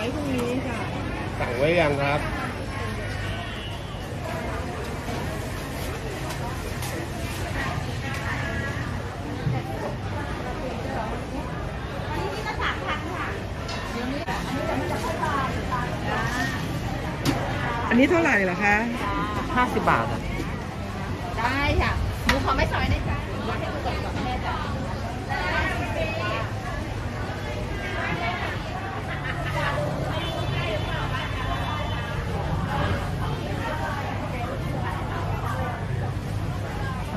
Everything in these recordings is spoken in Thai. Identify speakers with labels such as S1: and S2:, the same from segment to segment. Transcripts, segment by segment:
S1: ไว้ยังครับ
S2: อันนี้เท่าไหร่เหรอคะ
S3: ห้าสิบบาทอะ
S4: ได้ค่ะหมูขอไม่ซอยนะจ๊ะให้ดูก่อนก่อนแม่จ้ะ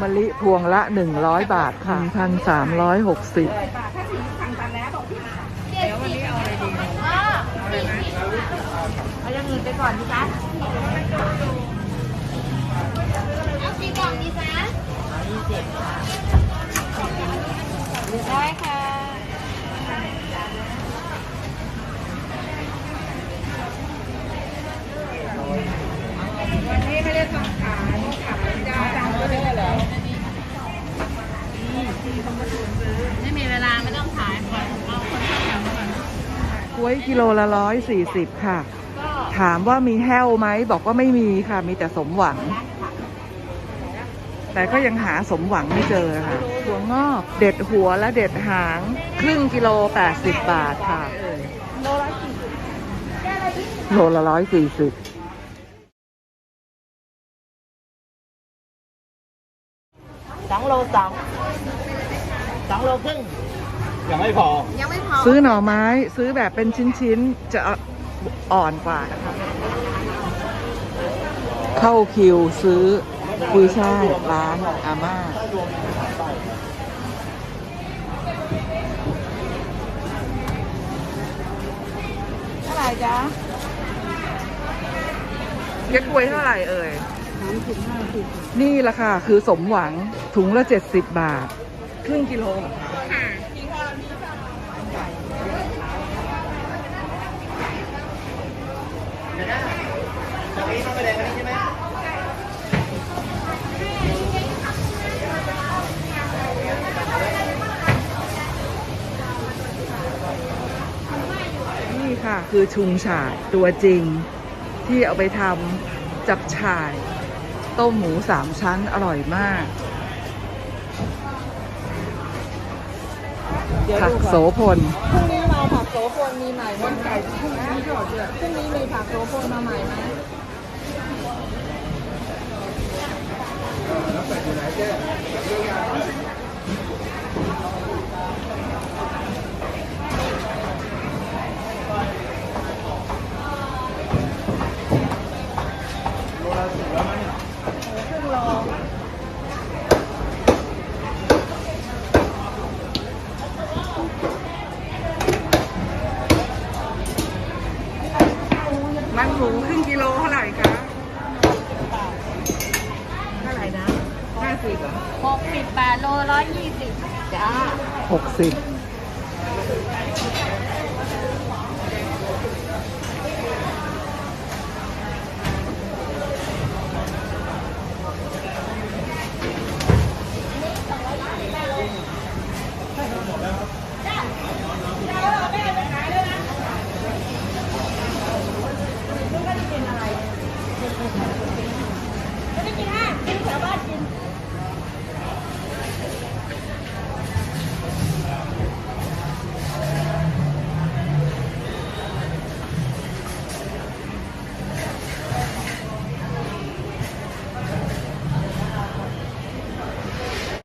S2: มะลิพวงละ 100 บาทค่ะ1,360
S4: บาทถ้าสีสั่งตันแล้วบอกพี่มาเดี๋ยววันนี้เอาอะไรดีอ๋อสี่สิบเอาอย่างอื่นไปก่อนดีจ้ะเอาสี่กล่องดีจ้ะยี่สิบได้ค่ะ ล้ว
S2: ยกิโลละ140ค่ะ ถามว่ามีแห้วไหม บอกว่าไม่มีค่ะ มีแต่สมหวัง แต่ก็ยังหาสมหวังไม่เจอค่ะหัวงอกเด็ดหัวและเด็ดหาง ครึ่งกิโล80บาทค่ะ โลละร้อยสี่สิบ
S3: สองโลสองสองโลครึ่ง
S1: ยังไม่พอ
S4: ยังไม่พอ
S2: ซื้อหน่อไม้ซื้อแบบเป็นชิ้นๆ จะอ่อนกว่านะคะเข้าคิวซื้อกุยช่ายร้านอาม่าเท่าไหร่จ๊ะเก๊กกวยเท่าไหร่เอ่ยนี่แหละค่ะ คือสมหวังถุงละ70บาท ครึ่งกิโลเหรอคะ
S4: ค่ะ
S2: นี่ค่ะ คือชุงฉ่ายตัวจริง ที่เอาไปทำจับฉ่าย ต้มหมูสามชั้นอร่อยมากผักโสพล
S4: พรุ่งนี้มาผักโสพลมีใหม่ไหมไก่พรุ่งนี้พรุ่งนี้มีผักโสพลมาใหม่ไหม
S2: มันหมูครึ่งกิโลเท่าไหร่คะ
S4: เท่าไหร่นะ
S2: ห้าสิบเหรอ
S4: หกสิบ บาทโลร้อยยี่สิบจ้า
S2: หกสิบ